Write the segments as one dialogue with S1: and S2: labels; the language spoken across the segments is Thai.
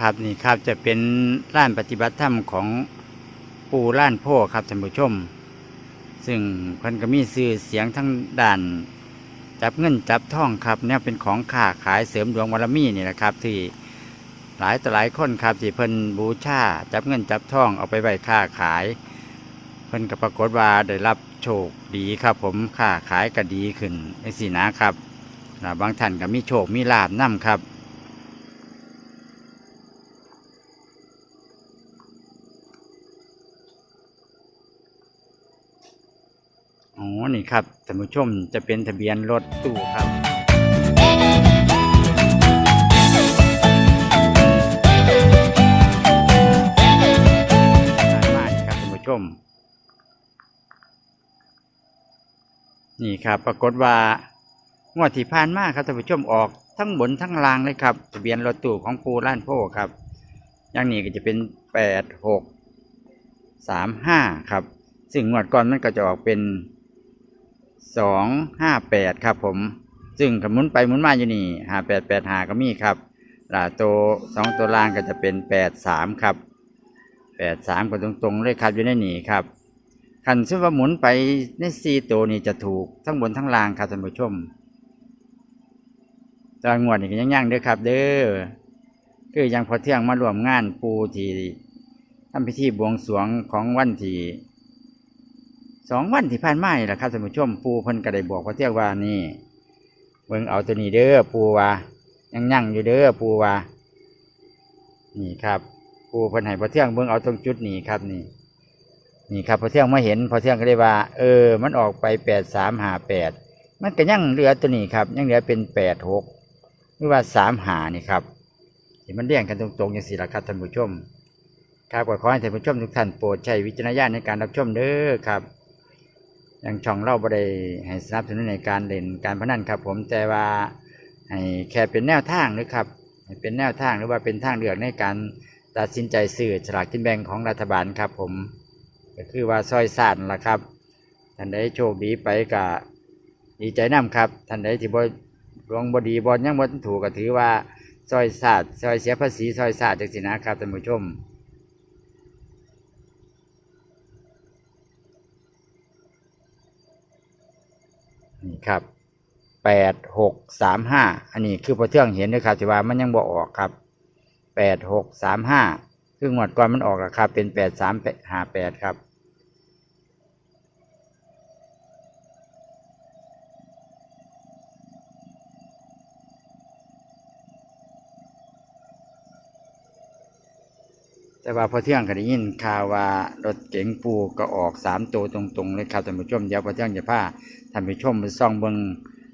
S1: ครับนี่ครับจะเป็นร้านปฏิบัติธรรมของปูร้านโพครับท่านผู้ชม ซึ่งเพิ่นก็มีชื่อเสียงทั้งด่าน จับเงินจับทองครับเนี่ยเป็นของค้าขายเสริมดวงบารมีนี่แหละครับ ที่หลายต่อหลายคนครับที่เพิ่นบูชาจับเงินจับทองเอาไปไว้ค้าขาย เพิ่นก็ปรากฏว่าได้รับโชคดีครับ ผมค้าขายก็ดีขึ้นในสีนะครับบางท่านก็มีโชคมีลาบนํครับ อ๋อ นี่ครับท่านผู้ชมจะเป็นทะเบียนรถตู้ครับมานี่ครับท่านผู้ชม นี่ครับปรากฏว่างวดที่ผ่านมาครับท่านผู้ชมออกทั้งบนทั้งล่างเลยครับ ทะเบียนรถตู้ของปูล้านโพครับ อย่างนี้ก็จะเป็นแปดหกสามห้าครับ ซึ่งงวดก่อนมันก็จะออกเป็น สองห้าแปดครับผม ซึ่งขมุนไปหมุนมาอยู่นี่ห้าแปดแปดหาก็มีครับลาโตวสองตัวล่างก็จะเป็นแปดสามครับแปดสามก็ตรงๆเลยครับอยู่ในนี่ครับคันซึ่งว่าหมุนไปในสี่ตัวนี่จะถูกทั้งบนทั้งล่างครับท่านผู้ชมตอนงวดนี่ก็ยังย่างๆเด้อครับ เด้อคือยังพอเที่ยงมารวมงานปูที่ทำพิธีบวงสรวงของวันที่ สองวันที่ผ่านมานี่แหละครับท่านผู้ชมปูเพิ่นก็ได้บอกว่าเที่ยงว่านี่เบิ่งเอาตัวนี้เด้อปูว่ายังยั่งอยู่เด้อปูว่า นี่ครับ ปูเพิ่นให้พอเที่ยงเบิ่งเอาตรงจุดนี้ครับนี่ นี่ครับพอเที่ยงมาเห็นพอเที่ยงก็เลยว่า เออ มันออกไปแปดสามหาแปดมันก็ยังเหลือตัวนี้ครับ ยังเหลือเป็นแปดหกหรือว่าสามหานี่ครับที่มันเรียงกันตรงๆอย่างสี่ละครับท่านผู้ชมครับขอให้ท่านผู้ชมทุกท่านโปรดใช้วิจารณญาณในการรับชมเด้อครับ ยังช่องเราบ่ได้ให้สนับสนุนในการเล่นการพนันครับ ผมแต่ว่าให้แค่เป็นแนวทางนะครับเป็นแนวทางหรือว่าเป็นทางเลือกในการตัดสินใจซื้อฉลากกินแบ่งของรัฐบาลครับ ผมก็คือว่าซอยสานล่ะครับท่านใดโชคดีไปก็ดีใจนํครับท่านใดที่บ่ดวงบดีบ่ยังบ่ถูกก็ถือว่าซอยศาสตร์ซอยเสียภาษีซอยศาสตร์จังสินะครับท่านผู้ชม นี่ครับแปดหกสามห้าอันนี้คือพอเทื่องเห็นนะครับที่ว่ามันยังบ่ออกครับแปดหกสามห้าคืองวดก่อนมันออกราคาเป็นแปดสามห้าแปดครับ แต่ว่าพอเที่ยงก็ได้ยินข่าวว่ารถเก๋งปูก็ออกสามตัวตรงๆเลยครับท่านผู้ชมเดี๋ยวพอเที่ยงจะพาท่านผู้ชมไปส่องเบิง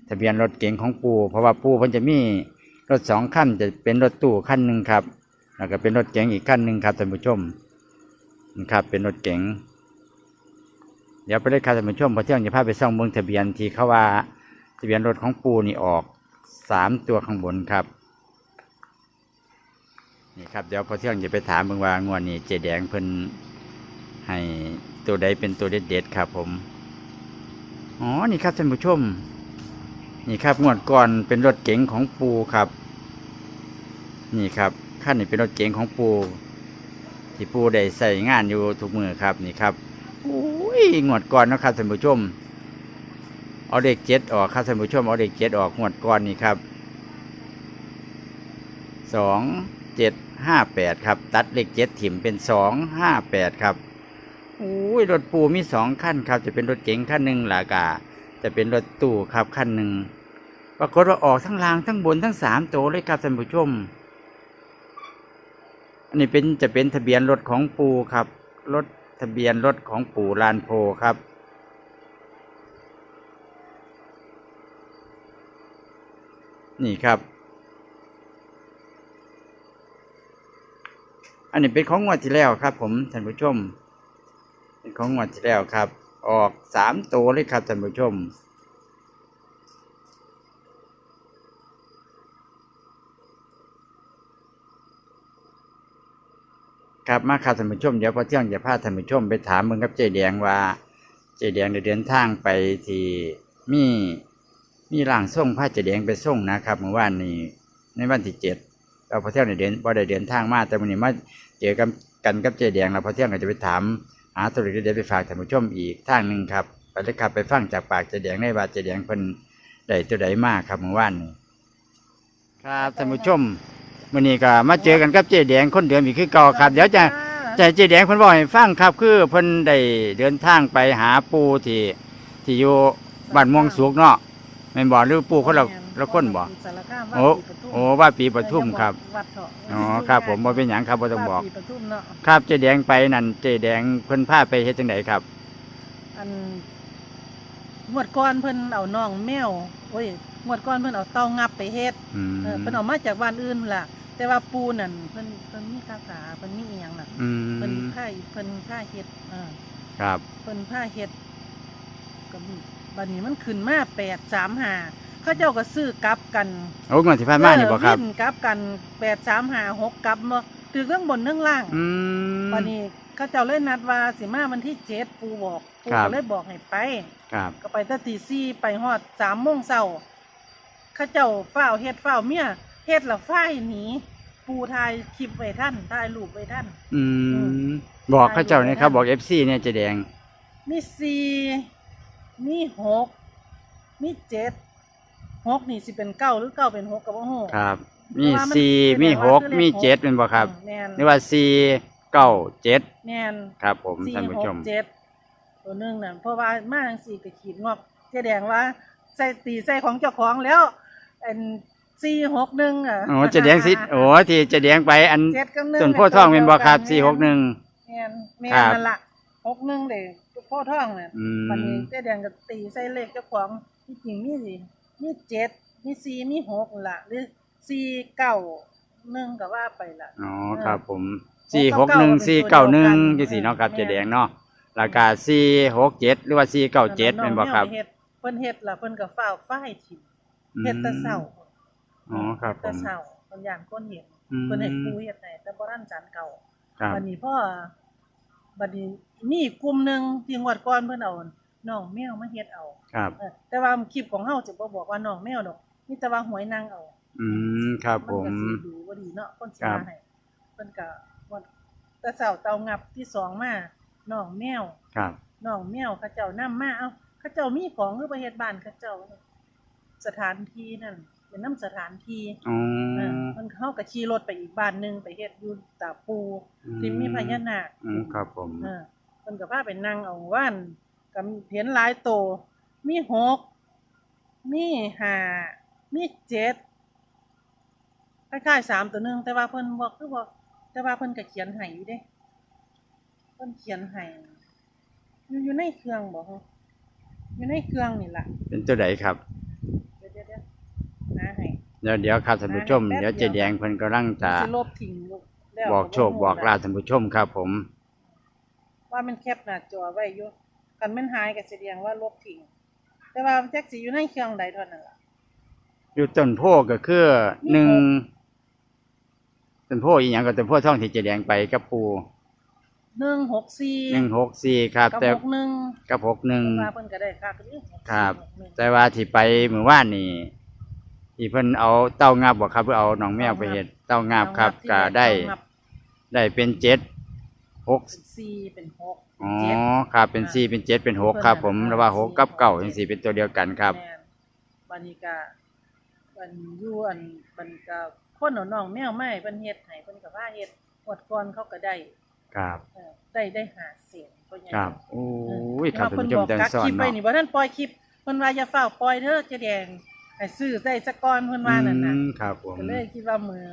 S1: ทะเบียนรถเก๋งของปู เพราะว่าปูเพิ่นจะมีรถสองคันจะเป็นรถตู้คันหนึ่งครับแล้วก็เป็นรถเก๋งอีกคันหนึ่งครับท่านผู้ชมนี่ครับเป็นรถเก๋งเดี๋ยวไปเลยครับท่านผู้ชมพอเที่ยงจะพาไปส่องเบิงทะเบียนที่เขาว่าทะเบียนรถของปูนี่ออกสามตัวข้างบนครับ นี่ครับเดี๋ยวพอเที่ยงจะไปถามเบิ่งว่างวดนี้เจแดงเพิ่นให้ตัวใดเป็นตัวเด็ดๆครับ ผม อ๋อ นี่ครับท่านผู้ชม นี่ครับงวดก่อนเป็นรถเก๋งของปูครับ นี่ครับขั้นนี้เป็นรถเก๋งของปู ที่ปูได้ใส่งานอยู่ทุกมือครับ นี่ครับโอ้ยงวดก่อนนะครับท่านผู้ชม เอาเด็กเจ็ดออกครับท่านผู้ชมเอาเด็กเจ็ดออกงวดก่อนนี่ครับสอง เจ็ดห้าแปดครับ ตัดเลขเจ็ดถิ่มเป็นสองห้าแปดครับอุ้ยรถปูมีสองขั้นครับ จะเป็นรถเก๋งขั้นหนึ่งหลากาจะเป็นรถตู้ครับขั้นหนึ่งปรากฏว่าออกทั้งล่างทั้งบนทั้งสามตัวเลยครับท่านผู้ชมอันนี้เป็นจะเป็นทะเบียนรถของปูครับรถทะเบียนรถของปู่ลานโพครับนี่ครับ อันนี้เป็นของงวดที่แล้วครับ ผมท่านผู้ชม เป็นของงวดที่แล้วครับ ออกสามตัวเลยครับท่านผู้ชมครับมาครับท่านผู้ชมเดี๋ยวพอเที่ยงจะพาท่านผู้ชมไปถามมึงกับเจแดงว่า เจแดงได้เดินทางไปที่มีมีร่างส่งพระเจแดงไปส่งนะครับเมื่อวานนี้ในวันที่เจ็ด เราพอเที่ยงได้เดินบ่ได้เดินทางมาแต่วันนี้มาเจอกันกันกับเจแดงเราพอเที่ยงก็จะไปถามหาตัวเลขเด็ดๆไปฝากท่านผู้ชมอีกทางหนึ่งครับไปเลยครับไปฟังจากปากเจแดงได้ว่าเจแดงเพิ่นได้ตัวใดมากครับเมื่อวานนี้ครับท่านผู้ชมวันนี้ก็มาเจอกันกับเจแดงคนเดิมอีกคือเก่าครับเดี๋ยวจะใจเจแดงเพิ่นบอกให้ฟังครับคือเพิ่นได้เดินทางไปหาปูที่ที่อยู่บ้านม่วงสุกเนาะแม่นบ่หรือปูคนละ ละคนบ่
S2: สารคาม
S1: โอ้โอ้ว่าปีปทุมครับ
S2: วัดเถาะ
S1: อ๋อครับ ผมบ่เป็นหยังครับบ่ต้องบอก
S2: ว่าปีปทุมเนาะ
S1: ครับเจแดงไปนั่นเจแดงเพิ่นพาไปเฮ็ดจังไดครับ
S2: อันงวดก่อนเพิ่นเอาน้องแมวโอ้ยงวดก่อนเพิ่นเอาเต้างับไปเฮ็ด
S1: อืม
S2: เออเพิ่นเอามาจากบ้านอื่นล่ะ แต่ว่าปูนั่นเพิ่นเพิ่นมีคาถาเพิ่นมีอีหยังน่ะ
S1: อื
S2: เพิ่น
S1: ม
S2: ผ้าเพิ่นผ้าเฮ็ดเออ
S1: ครับ
S2: เพิ่นผ้าเฮ็ดก็บัดนี้มันขึ้นมา835 เขาเจ้าก็ซื้อกลับกัน
S1: โอ้งวดที่ผ่านมานี่บ่ครับ
S2: เออวิ่งกลับกันแปดสามหาหกกลับเนาะถือเครื่องบนเครื่องล่าง
S1: อืม
S2: วันนี้เขาเจ้าเลยนัดว่าสิมาวันที่เจ็ดปูบอกปู
S1: ครับ
S2: ก็เลยบอกให้ไป
S1: ครับ
S2: ก็ไปตั้งตีสี่ไปฮอดสามโมงเช้าเขาเจ้าเฝ้าวเฮ็ดเฝ้าวเมียเฮ็ดและฝ้ายหนีปูทายคลิปไว้ท่านทายรูปไว้ท่าน
S1: อืมบอกเขาเจ้านี่ครับ บอก FC เนี่ยเจแดง
S2: มีสี่มีหกมีเจ็ด หกนี่สิเป็นเก้าหรือเก้าเป็นหกกับว่าหก
S1: ครับ มี
S2: เพราะว่ามัน
S1: สี่
S2: เป็น
S1: มี
S2: แบบ
S1: ห
S2: ว่ากคือเลข
S1: มี
S2: หก
S1: เจ็ดเป็นบ่ครับ
S2: แม่น
S1: หรือว่าสี่เก้าเจ็ด
S2: แม่น
S1: ครับ ผม
S2: สี่
S1: ท่านผู้
S2: หก
S1: ชม
S2: เจ็ดตัวหนึ่งน่ะเพราะว่ามาจังสี่ก็ขีดงอกเจ๊แดงว่า ใส่ตีใส่ของเจ้าของแล้วอันสี่หกหนึ่งอะ
S1: โอ้เจะแดงสิโอ้ที่เจะแดงไปอัน
S2: เจ็ดกับหนึ่ง
S1: ต้นโพธิ์ทองเป็นบ่ครับสี่หกหนึ่ง
S2: แม่นแม่
S1: ครั
S2: น
S1: บ
S2: นั่นล่ะหกหนึ่งเด็กโพธิ์ทองเนี่ย
S1: อื
S2: วันนี้
S1: ม
S2: เจ๊แดงก็ตีใส่เลขเจ้าของที่จริงมีสิ มีเจ็ดมีสี่มีหกล่ะหรือสี่เก้าหนึ่งก็ว่าไปล่ะ
S1: อ๋อ
S2: เออ
S1: ครับผม
S2: ห
S1: สี่
S2: ก
S1: ห
S2: กับ
S1: กหนึ่ง
S2: เก้าก็เป็น
S1: สี่
S2: ตัว
S1: เก้าหนึ่ง
S2: เดียวกัน
S1: ที่สี่เนาะครับ
S2: แม่
S1: เจะแดงเนาะราคาสี่หกเจ็ดหรือว่าสี่เก้าเจ็ดเป็นบ่ครับ
S2: องแมวไปเฮ็ดเพิ่นเฮ็ดล่ะเพิ่นก็ฝ้าวฝ้ายถิ่มเฮ็ดแต่เช้า
S1: อ๋อครับผ
S2: แต่
S1: ม
S2: เช้าเพิ่นย่านคนเห็น
S1: อืม
S2: เพิ่นให้ปูเฮ็ดให้แต่บ่ทันจานเก่า
S1: ครับ
S2: บัดนี้พ่อบัดนี้มีอีกกลุ่มหนึงที่งวดก่อนเพิ่นเอา น้องแมวมาเฮ็ดเอา
S1: ครับ
S2: เออแต่ว่าคลิปของเฮาสิบ่บอกว่าน้องแมวดอกมีแต่ว่าหวยนางเอา
S1: อืมครับผม
S2: นก็สิดูบ่ดีเนาะคนสิ
S1: ครับ
S2: มาให้เพิ่นก็วันแต่เช้าเตางับที่สองมาน้องแมว
S1: ครับ
S2: น้องแมวเขาเจ้านำมาเอ้าเขาเจ้ามีของหรือไปเฮ็ดบ้านเขาเจ้าสถานที่นั่นเป็นน้ำสถานที่
S1: อ๋อ
S2: เออมันเขาก็ขี่รถไปอีกบ้านหนึงไปเฮ็ดอยู่ตาปูที่มีพญานาค
S1: อืมครับผม
S2: เออเพิ่นก็พาไปนั่งเอาว่าน ก็เห็นหลายโต มีหก มีห้า มีเจ็ดคล้ายๆสามตัวหนึงแต่ว่าเพิ่นบอกคือบอกแต่ว่าเพิ่นก็เขียนให้อยู่เด้ เพิ่นเขียนให้อยู่อยู่ในเครื่องบ่ฮะอยู่ในเครื่องนี่ล่ะ
S1: เป็นตัวใดครับ
S2: เดี๋ยวเดี๋ยวเดี๋ยวนะให้
S1: เดี๋ยวเดี๋ยวครับท่านผู้ชม
S2: แป๊บเดี
S1: เดี๋
S2: ย
S1: ยววเจะแดงเพิ่นกำลังจะ
S2: สิลบทิ้งลูกแล้ว
S1: บอกโชคบอกลาภท่านผู้ชมครับผม
S2: ว่ามันแคปหน้าจอไว้อยู่ กันมันหายก็แสดงว่าลบทิ้งแต่ว่าแจ็คสิอยู่ในเครื่องใดเท่านั้นล่ะ
S1: อยู่ต้นโพก็คือ
S2: มี
S1: หนึ่ง
S2: หก
S1: ต้นโพอีหยังก็ต้นโพท่องที่เจะแดงไปกับปู
S2: หนึ่งหกสี่
S1: หนึ่งหกสี่ครับ
S2: กับ
S1: แต่
S2: หกหนึ่ง
S1: กับหกหนึ่ง
S2: เพิ่นว่าเพิ่นก็ได้ค่าก็นี่หกสี่
S1: ครับ
S2: หกหนึ่ง
S1: แต่ว่าที่ไปเมื่อวานนี่ที่เพิ่นเอาเต้างับบ่ครับเพื่อเอาน้องแมวไปเฮ็ดเต้างับครับ
S2: ที่
S1: ก็ได้
S2: เอานับ
S1: ได้เป็นเจ็ดหก
S2: เป็นสี่เป็นหก
S1: อ๋อ
S2: เจ็ด
S1: ครับเป็นสี่เป็นเจ็ดเป็นหกครับ ผมแล้วว่าหกกับเก้าจังสี่เป็นตัวเดียวกันครับ
S2: แม่นบัดนี้ก็บันอยู่อันบันก็คนเอาน้องแมวมาให้เพิ่นเฮ็ดให้เพิ่นก็ว่าเฮ็ดหมดก่อนเขาก็ได้
S1: ครับ
S2: เออได้ได้หาเสียงเพิ่นยัง
S1: ครับโอ้ยครับ
S2: เพิ่
S1: ท่าน
S2: น
S1: ผู้ช
S2: บ
S1: ม
S2: อก
S1: จัง
S2: กัก
S1: สอ
S2: คนลิปไว้
S1: เนาะ
S2: นี่บ่ทันปล่อยคลิปเพิ่นว่าอย่าเฝ้าปล่อยเด้อเจ๊แดงให้ซื้อได้สักก่อนเพิ่นว่านั่นน่ะ
S1: อืมครับผม
S2: ก็เลยคิดว่ามือ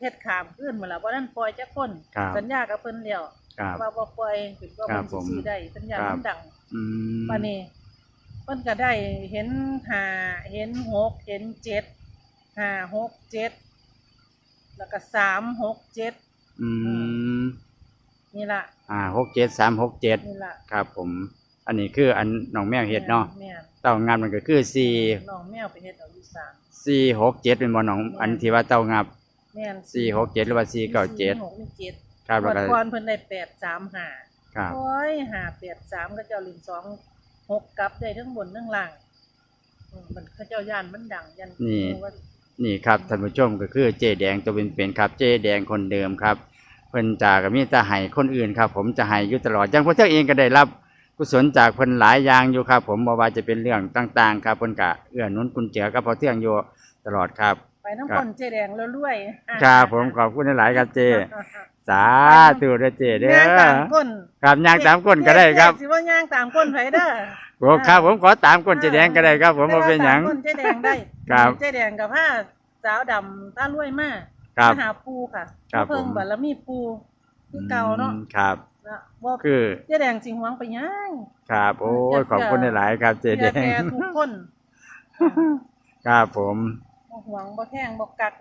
S2: เฮ็ดขามขึ้นมาแล้วบ่ทันปล่อยจักคน
S1: ครับ
S2: สัญญากับเพิ่นแล้ว
S1: ครับ
S2: ว่าบ่ปล่อยถึงว่า
S1: ครั
S2: มั
S1: บ
S2: น
S1: ผม
S2: สิซื้อได้สัญญา
S1: ครับ
S2: มันดัง
S1: อืม
S2: บัดนี้เพิ่นก็ได้เห็นห้าเห็นหกเห็นเจ็ดห้าหกเจ็ดแล้วก็สามหกเจ็ด
S1: อืม
S2: นี่ล่ะ
S1: อ่าหกเจ็ดสามหกเจ็ด
S2: นี่ล่ะ
S1: ครับผม อันนี้คืออันน้องแมวเฮ็ดเนาะ
S2: แม่น
S1: เต้างามมันก็คือสี่
S2: น้องแมวไปเฮ็ดเอาอยู่สาม
S1: สี่หกเจ็ดเป็นบ่น้องอันที่ว่าเต้างับ
S2: แม่น
S1: สี่หกเจ็ดหรือว่าสี่เก้าเจ็ด
S2: สี่หกมีเจ็ด
S1: ครับแล้ว
S2: วัน
S1: ก็
S2: ก่อนเพิ่นได้แปดสามห้า
S1: ครับ
S2: โอ้ยห้าแปดสามก็เจ้าลินสองหกกลับได้ทั้งบนทั้งล่างอืมมันเขาเจ้าย่านมันดังยัน
S1: นี่
S2: ว่า
S1: นี่ครับท่านผู้ชมก็คือเจแดงตัวเป็นๆครับ เจแดงคนเดิมครับ เพิ่นจากก็มีแต่ให้คนอื่นครับ ผมจะให้อยู่ตลอดอย่างพระเจ้าเองก็ได้รับกุศลจากเพิ่นหลายอย่างอยู่ครับ ผมบ่ว่าจะเป็นเรื่องต่าง ๆ ครับเพิ่นก็เอื้อหนุนกุญเจือกับพอเที่ยงอยู่ตลอดครับ
S2: ไปน้ำคนเจแดงแล้วรวย
S1: ครับผมขอบคุณหลายๆครับเจ สาธุเด้อเจเด้
S2: ย่างตาม
S1: อ
S2: คน
S1: ครับย่างตามก้นก็ได้ครับ
S2: เจ๊สิว่าย่างตามคนไผเด้อ
S1: โอ้ครับผมขอตามก้นเจแดงก็ได้ครับ ผมบ่เป็นหยัง
S2: แต่ว่าตามคนเจ๊แดงได้
S1: ครับ
S2: เจ๊แดงกับผ้าสาวดำตารวยมาก
S1: ครับ
S2: มาหาปูค่ะ
S1: ครับ
S2: เพิ่ง
S1: ผม
S2: บารมีปูคือเก่าเนาะ
S1: อืมครับ
S2: นะว่า
S1: คือ
S2: เจ๊แดงสิหวงไปย่าง
S1: ครับโอ้ยขอบคุณหลายๆครับ เจแด
S2: เพื่องแกทุกคน
S1: ครับผม
S2: บ่หวงบ่แข้งบ่กัก